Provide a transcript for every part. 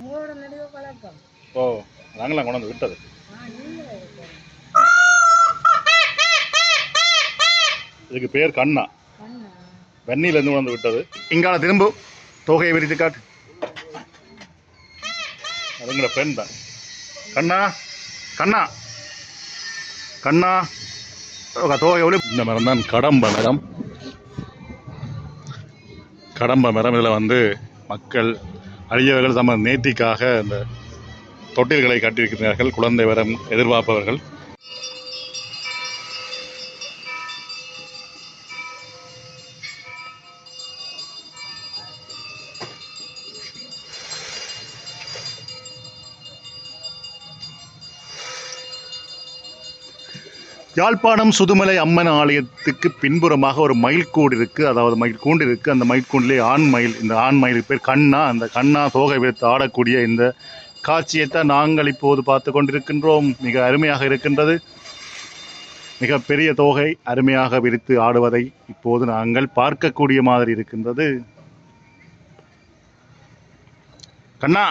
உங்களோட நடுவே பழக்கம் ஓ நாங்களாம் கொண்டு வந்து விட்டது. இதுக்கு பேர் கண்ணா. கண்ணா வெண்ணிலேருந்து கொண்டு வந்து விட்டது. இங்கால திரும்ப. தொகையை விரித்து காட்டு. அதுங்கள பெண் தான். கண்ணா கண்ணா. கண்ணா. தொகை எவ்வளோ இந்த மரம் தான் கடம்ப மரம். கடம்ப மரம் இதில் வந்து மக்கள் அரியவர்கள் தமது நேர்த்திக்காக அந்த தொட்டில்களை கட்டியிருக்கிறார்கள் குழந்தை வரம் எதிர்பார்ப்பவர்கள். யாழ்ப்பாணம் சுதுமலை அம்மன் ஆலயத்துக்கு பின்புறமாக ஒரு மயில் கூடு அதாவது மயில் கூண்டு இருக்குது அந்த மயில் கூண்டிலே ஆண் மயில் இந்த ஆண் மயிலுக்கு பேர் கண்ணா. அந்த கண்ணா தோகை வைத்து ஆடக்கூடிய இந்த காட்சியைத்தான் நாங்கள் இப்போது பார்த்து கொண்டிருக்கின்றோம். மிக அருமையாக இருக்கின்றது. மிக பெரிய தோகை அருமையாக விரித்து ஆடுவதை இப்போது நாங்கள் பார்க்கக்கூடிய மாதிரி இருக்கின்றது. கண்ணா!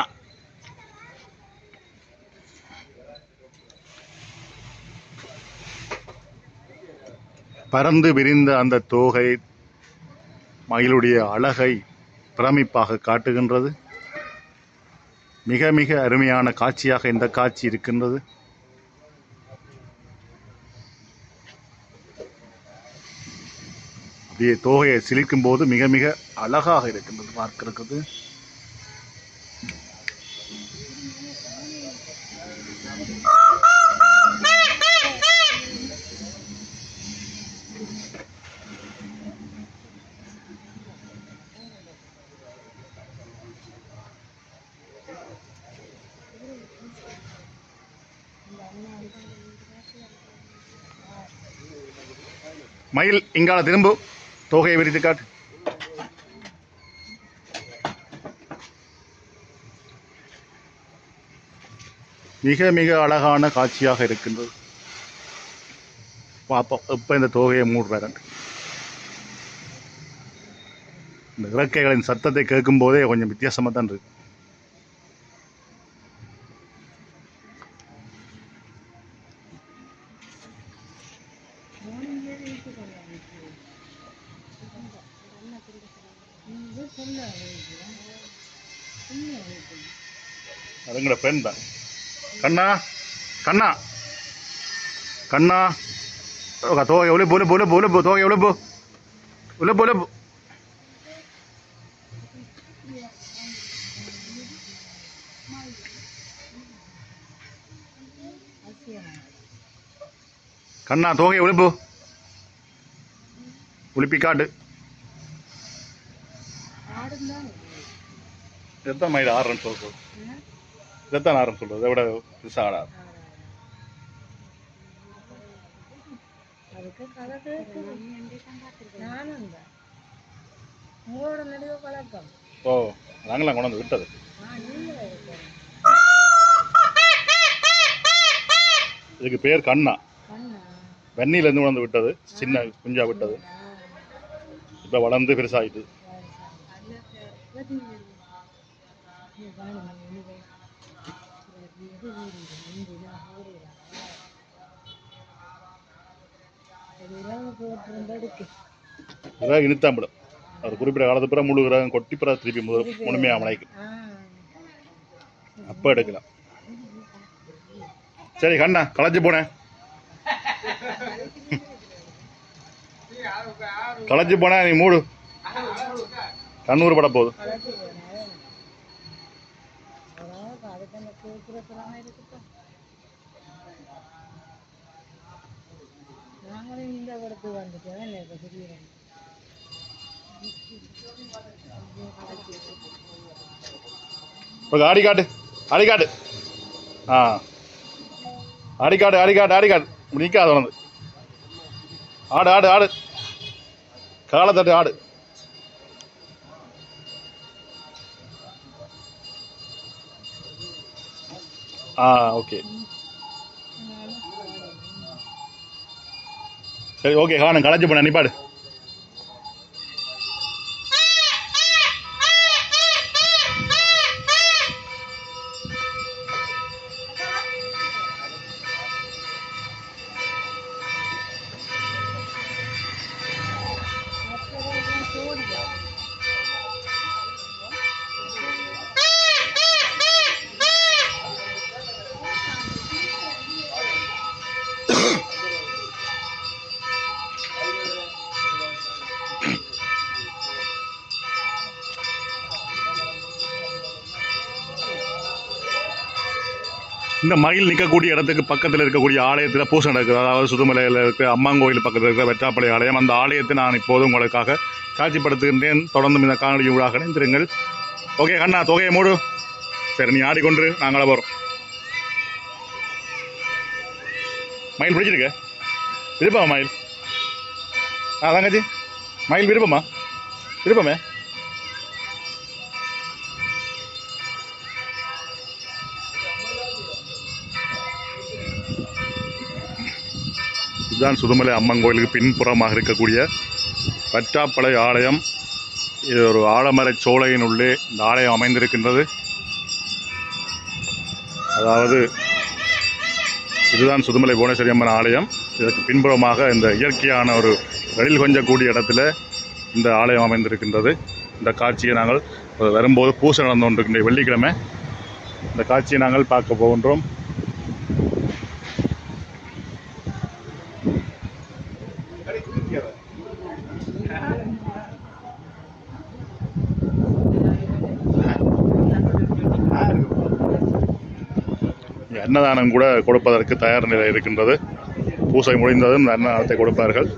பறந்து விரிந்த அந்த தோகை மயிலுடைய அழகை பிரமிப்பாக காட்டுகின்றது. மிக மிக அருமையான காட்சியாக இந்த காட்சி இருக்கின்றது. அப்படியே தோகையை சிலிக்கும் போது மிக மிக அழகாக இருக்கின்றது பார்க்கிறது மயில் இங்கால திரும்பு. தோகையை விரித்து காட்டு. மிக மிக அழகான காட்சியாக இருக்கின்றது. பார்ப்போம் எப்போ இந்த தோகையை மூடுறாரு இந்த இறக்கைகளின் சத்தத்தை கேட்கும் போதே கொஞ்சம் வித்தியாசமாக தான் இருக்கு. அதுங்கள பெண் தான். கண்ணா கண்ணா. கண்ணா. ஓ, தோகை எவ்வளோ போல போல போல போ தோகை எவ்வளோ போ உள்ள போல போ. கண்ணா தோகை எவ்வளோ போ. மயில் ஆடுறேன்னு சொல்ல சொல்லுது இதைத்தான் ஆடுறேன்னு சொல்றது. விட பெருசாக ஆடாது அதுக்கு கதை கேட்குது நானும் தான் உங்களோட நடுவே பழக்கம். ஓ நாங்களாம் கொண்டு வந்து விட்டது. இதுக்கு பேர் கண்ணா. கண்ணா? வெண்ணிலேருந்து கொண்டு வந்து விட்டது. சின்ன குஞ்சா விட்டது. இப்போ வளர்ந்து பெருசாகிட்டு போட்டிருந்ததுக்கு இனித்தாம்பிடும் அது குறிப்பிட்ட காலத்து பிறகு முழு கிரகம் கொட்டி பிறகு திருப்பி முதல் முழுமையாக மலைக்கு அப்போ எடுக்கலாம். சரி கண்ணா களைஞ்சு போனேன் களைஞ்சு போனேன் நீ மூடு. கண்ணூர் பட போகுது நாங்களும் இந்த வந்துட்டோம் இல்லை இப்போ திடீர்னு இப்போ ஆடி காட்டு ஆடி காட்டு. ஆ. ஆடி காட்டு ஆடி காட்டு ஆடி காட்டு. வந்து ஆடு ஆடு ஆடு. காலத்தட்டு ஆடு. ஆ ஓகே சரி ஓகே காணும் களைச்சு போனேன் நிப்பாடு இந்த மயில் நிற்கக்கூடிய இடத்துக்கு பக்கத்தில் இருக்கக்கூடிய ஆலயத்தில் பூசை நடக்குது. அதாவது சுதுமலையில் இருக்கிற அம்மான் கோயில் பக்கத்தில் இருக்கிற வெற்றாப்பளை ஆலயம். அந்த ஆலயத்தை நான் இப்போது உங்களுக்காக காட்சிப்படுத்துகின்றேன். தொடர்ந்து இந்த காணொலி ஊடாக இணைந்திருங்கள். ஓகே கண்ணா தொகையை மூடு. சரி நீ ஆடிக்கொண்டு நாங்களே போகிறோம் மயில் பிடிச்சிருக்க? விருப்பமா மயில்? ஆ தங்கச்சி மயில் விருப்பமா? விருப்பமே? இதுதான் சுதுமலை அம்மன் கோயிலுக்கு பின்புறமாக இருக்கக்கூடிய பற்றாப்பளை ஆலயம். இது ஒரு ஆலமரச் சோலையின் உள்ளே இந்த ஆலயம் அமைந்திருக்கின்றது. அதாவது இதுதான் சுதுமலை புவனேஸ்வரி அம்மன் ஆலயம். இதற்கு பின்புறமாக இந்த இயற்கையான ஒரு வெளியில் கொஞ்சக்கூடிய இடத்துல இந்த ஆலயம் அமைந்திருக்கின்றது. இந்த காட்சியை நாங்கள் வரும்போது பூசை நடந்து கொண்டிருக்கின்ற வெள்ளிக்கிழமை. இந்த காட்சியை நாங்கள் பார்க்க போகின்றோம். அன்னதானம் கூட கொடுப்பதற்கு தயார் நிலை இருக்கின்றது. பூசை முடிந்ததும் இந்த அன்னதானத்தை கொடுப்பார்கள்.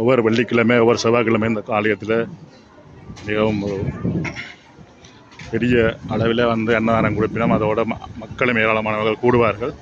ஒவ்வொரு வெள்ளிக்கிழமை ஒவ்வொரு செவ்வாய்க்கிழமை இந்த ஆலயத்தில் மிகவும் பெரிய அளவில் வந்து அன்னதானம் கொடுப்பினோம். அதோட மக்களும் ஏராளமானவர்கள் கூடுவார்கள்.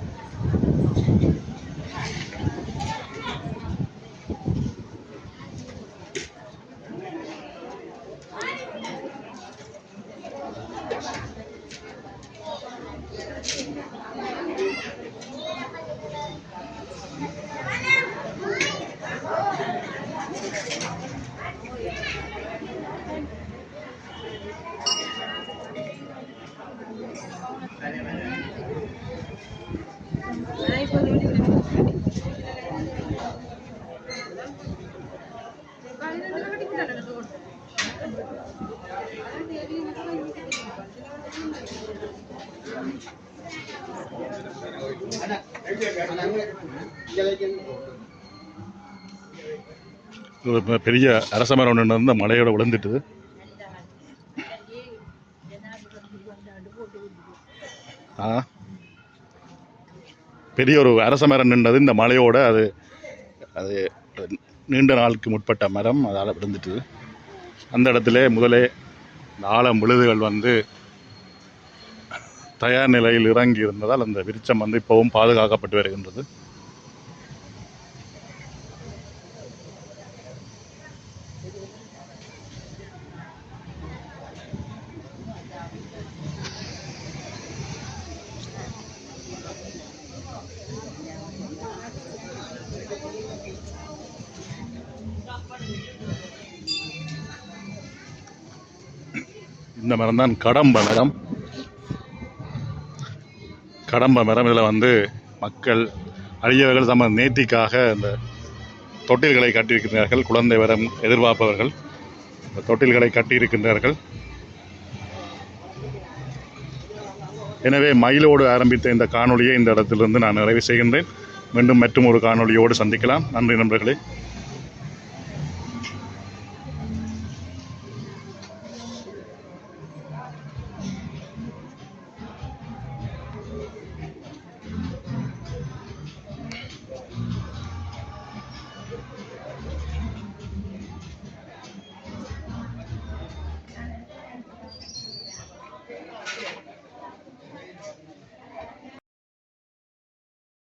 பெரிய அரச மரம் ஒன்று இந்த மலையோட விழுந்துட்டுது ஆ? பெரிய ஒரு அரச மரம் நின்றது இந்த மலையோட அது அது நீண்ட நாளுக்கு முற்பட்ட மரம் அதால் விழுந்துட்டுது அந்த இடத்துல முதலே இந்த ஆழம் விழுதுகள் வந்து தயார் நிலையில் இறங்கி இருந்ததால் அந்த விருச்சம் வந்து இப்போவும் பாதுகாக்கப்பட்டு வருகின்றது. இந்த மரம் தான் கடம்ப மரம் கடம்ப மரம் இதில் வந்து மக்கள் அழியவர்கள் தமது நேர்த்திக்காக இந்த தொட்டில்களை கட்டியிருக்கிறார்கள் குழந்தை வரம் எதிர்பார்ப்பவர்கள். இந்த தொட்டில்களை கட்டியிருக்கின்றார்கள். எனவே மயிலோடு ஆரம்பித்த இந்த காணொலியை இந்த இடத்திலிருந்து நான் நிறைவு செய்கின்றேன். மீண்டும் மற்றும் ஒரு காணொலியோடு சந்திக்கலாம். நன்றி நண்பர்களே.